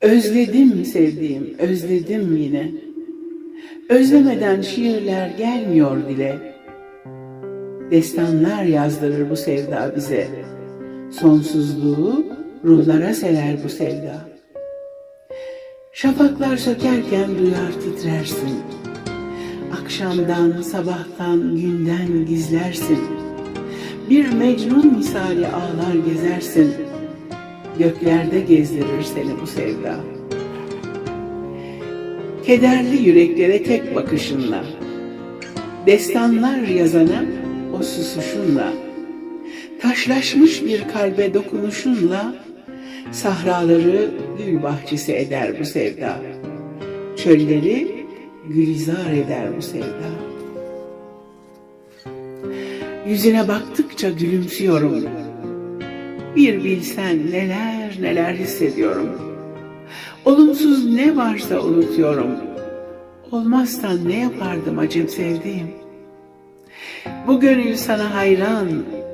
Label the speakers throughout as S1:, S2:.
S1: Özledim sevdiğim, özledim yine. Özlemeden şiirler gelmiyor dile. Destanlar yazdırır bu sevda bize. Sonsuzluğu ruhlara serer bu sevda. Şafaklar sökerken duyar titrersin. Akşamdan, sabahtan, günden gizlersin. Bir mecnun misali ağlar gezersin. Göklerde gezdirir seni bu sevda. Kederli yüreklere tek bakışınla, destanlar yazana o susuşunla, taşlaşmış bir kalbe dokunuşunla, sahraları gül bahçesi eder bu sevda. Çölleri gülizar eder bu sevda. Yüzüne baktıkça gülümsüyorum. Bir bilsen neler neler hissediyorum. Olumsuz ne varsa unutuyorum. Olmazsan ne yapardım acım sevdiğim? Bu gönül sana hayran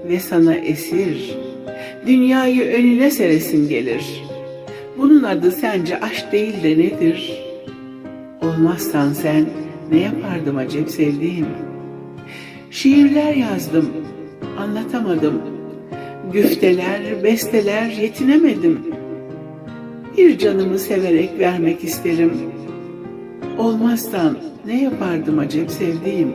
S1: ve sana esir. Dünyayı önüne seresin gelir. Bunun adı sence aşk değil de nedir? Olmazsan sen ne yapardım acep sevdiğim? Şiirler yazdım, anlatamadım. Güfteler, besteler yetinemedim. Bir canımı severek vermek isterim. Olmazsan ne yapardım acep sevdiğim?